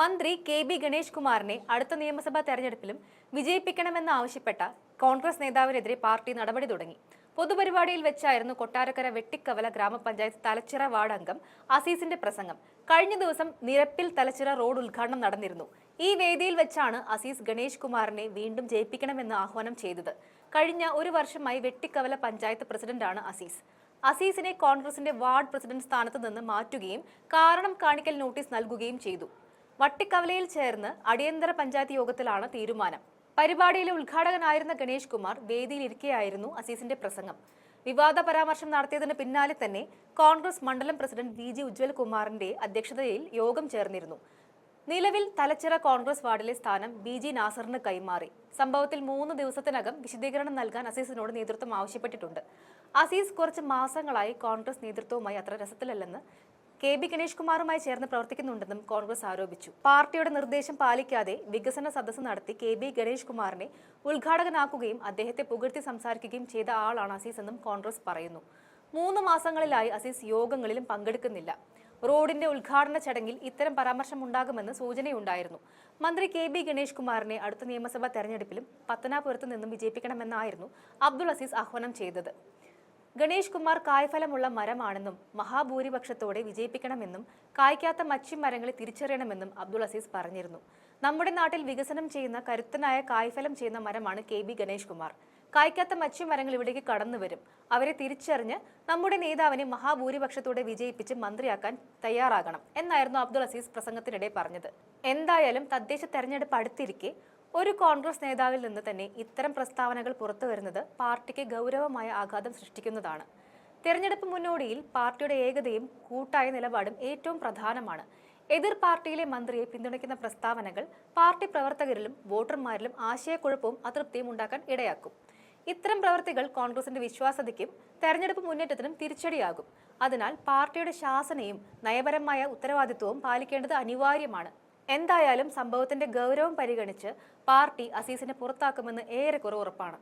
മന്ത്രി K B Ganesh കുമാറിനെ അടുത്ത നിയമസഭാ തെരഞ്ഞെടുപ്പിലും വിജയിപ്പിക്കണമെന്നാവശ്യപ്പെട്ട കോൺഗ്രസ് നേതാവിനെതിരെ പാർട്ടി നടപടി തുടങ്ങി. പൊതുപരിപാടിയിൽ വെച്ചായിരുന്നു കൊട്ടാരക്കര വെട്ടിക്കവല ഗ്രാമപഞ്ചായത്ത് തലച്ചിറ വാർഡ് അംഗം അസീസിന്റെ പ്രസംഗം. കഴിഞ്ഞ ദിവസം നിരപ്പിൽ തലച്ചിറ റോഡ് ഉദ്ഘാടനം നടന്നിരുന്നു. ഈ വേദിയിൽ വെച്ചാണ് അസീസ് ഗണേഷ് കുമാറിനെ വീണ്ടും ജയിപ്പിക്കണമെന്ന് ആഹ്വാനം ചെയ്തത്. കഴിഞ്ഞ ഒരു വർഷമായി വെട്ടിക്കവല പഞ്ചായത്ത് പ്രസിഡന്റാണ് അസീസ്. അസീസിനെ കോൺഗ്രസിന്റെ വാർഡ് പ്രസിഡന്റ് സ്ഥാനത്ത് നിന്ന് മാറ്റുകയും കാരണം കാണിക്കൽ നോട്ടീസ് നൽകുകയും ചെയ്തു. വട്ടിക്കവലയിൽ ചേർന്ന് അടിയന്തര പഞ്ചായത്ത് യോഗത്തിലാണ് തീരുമാനം. പരിപാടിയിലെ ഉദ്ഘാടകനായിരുന്ന ഗണേഷ് കുമാർ വേദിയിലിരിക്കെയായിരുന്നു അസീസിന്റെ പ്രസംഗം. വിവാദ പരാമർശം നടത്തിയതിന് പിന്നാലെ തന്നെ കോൺഗ്രസ് മണ്ഡലം പ്രസിഡന്റ് വി ജി ഉജ്വൽ കുമാറിന്റെ അധ്യക്ഷതയിൽ യോഗം ചേർന്നിരുന്നു. നിലവിൽ തലച്ചിറ കോൺഗ്രസ് വാർഡിലെ സ്ഥാനം ബി ജി നാസറിന് കൈമാറി. സംഭവത്തിൽ മൂന്ന് ദിവസത്തിനകം വിശദീകരണം നൽകാൻ അസീസിനോട് നേതൃത്വം ആവശ്യപ്പെട്ടിട്ടുണ്ട്. അസീസ് കുറച്ച് മാസങ്ങളായി കോൺഗ്രസ് നേതൃത്വവുമായി അത്ര രസത്തിലല്ലെന്ന് കെ ബി ഗണേഷ് കുമാറുമായി ചേർന്ന് പ്രവർത്തിക്കുന്നുണ്ടെന്നും കോൺഗ്രസ് ആരോപിച്ചു. പാർട്ടിയുടെ നിർദ്ദേശം പാലിക്കാതെ വികസന സദസ്സ് നടത്തി കെ ബി ഗണേഷ് കുമാറിനെ ഉദ്ഘാടകനാക്കുകയും അദ്ദേഹത്തെ പുകഴ്ത്തി സംസാരിക്കുകയും ചെയ്ത ആളാണ് അസീസ് എന്നും കോൺഗ്രസ് പറയുന്നു. മൂന്ന് മാസങ്ങളിലായി അസീസ് യോഗങ്ങളിലും പങ്കെടുക്കുന്നില്ല. റോഡിന്റെ ഉദ്ഘാടന ചടങ്ങിൽ ഇത്തരം പരാമർശം ഉണ്ടാകുമെന്ന് സൂചനയുണ്ടായിരുന്നു. മന്ത്രി കെ ബി ഗണേഷ് കുമാറിനെ അടുത്ത നിയമസഭാ തെരഞ്ഞെടുപ്പിലും പത്തനാപുരത്ത് നിന്നും വിജയിപ്പിക്കണമെന്നായിരുന്നു അബ്ദുൾ അസീസ് ആഹ്വാനം ചെയ്തത്. ഗണേഷ് കുമാർ കായ്ഫലമുള്ള മരമാണെന്നും മഹാഭൂരിപക്ഷത്തോടെ വിജയിപ്പിക്കണമെന്നും കായ്ക്കാത്ത മച്ചി മരങ്ങളെ തിരിച്ചറിയണമെന്നും അബ്ദുൾ അസീസ് പറഞ്ഞിരുന്നു. നമ്മുടെ നാട്ടിൽ വികസനം ചെയ്യുന്ന കരുത്തനായ കായ്ഫലം ചെയ്യുന്ന മരമാണ് കെ ബി ഗണേഷ് കുമാർ. കായ്ക്കാത്ത മച്ചി മരങ്ങൾ ഇവിടേക്ക് കടന്നു വരും. അവരെ തിരിച്ചറിഞ്ഞ് നമ്മുടെ നേതാവിനെ മഹാഭൂരിപക്ഷത്തോടെ വിജയിപ്പിച്ച് മന്ത്രിയാക്കാൻ തയ്യാറാകണം എന്നായിരുന്നു അബ്ദുൾ അസീസ് പ്രസംഗത്തിനിടെ പറഞ്ഞത്. എന്തായാലും തദ്ദേശ തെരഞ്ഞെടുപ്പ് അടുത്തിരിക്കെ ഒരു കോൺഗ്രസ് നേതാവിൽ നിന്ന് തന്നെ ഇത്തരം പ്രസ്താവനകൾ പുറത്തുവരുന്നത് പാർട്ടിക്ക് ഗൗരവമായ ആഘാതം സൃഷ്ടിക്കുന്നതാണ്. തെരഞ്ഞെടുപ്പ് മുന്നോടിയിൽ പാർട്ടിയുടെ ഏകതയും കൂട്ടായ നിലപാടും ഏറ്റവും പ്രധാനമാണ്. എതിർ പാർട്ടിയിലെ മന്ത്രിയെ പിന്തുണയ്ക്കുന്ന പ്രസ്താവനകൾ പാർട്ടി പ്രവർത്തകരിലും വോട്ടർമാരിലും ആശയക്കുഴപ്പവും അതൃപ്തിയും ഉണ്ടാക്കാൻ ഇടയാക്കും. ഇത്തരം പ്രവൃത്തികൾ കോൺഗ്രസിന്റെ വിശ്വാസ്യതയ്ക്കും തെരഞ്ഞെടുപ്പ് മുന്നേറ്റത്തിനും തിരിച്ചടിയാകും. അതിനാൽ പാർട്ടിയുടെ ശാസനയും നയപരമായ ഉത്തരവാദിത്വവും പാലിക്കേണ്ടത് അനിവാര്യമാണ്. എന്തായാലും സംഭവത്തിന്റെ ഗൗരവം പരിഗണിച്ച് പാർട്ടി അസീസിനെ പുറത്താക്കുമെന്ന് ഏറെക്കുറെ ഉറപ്പാണ്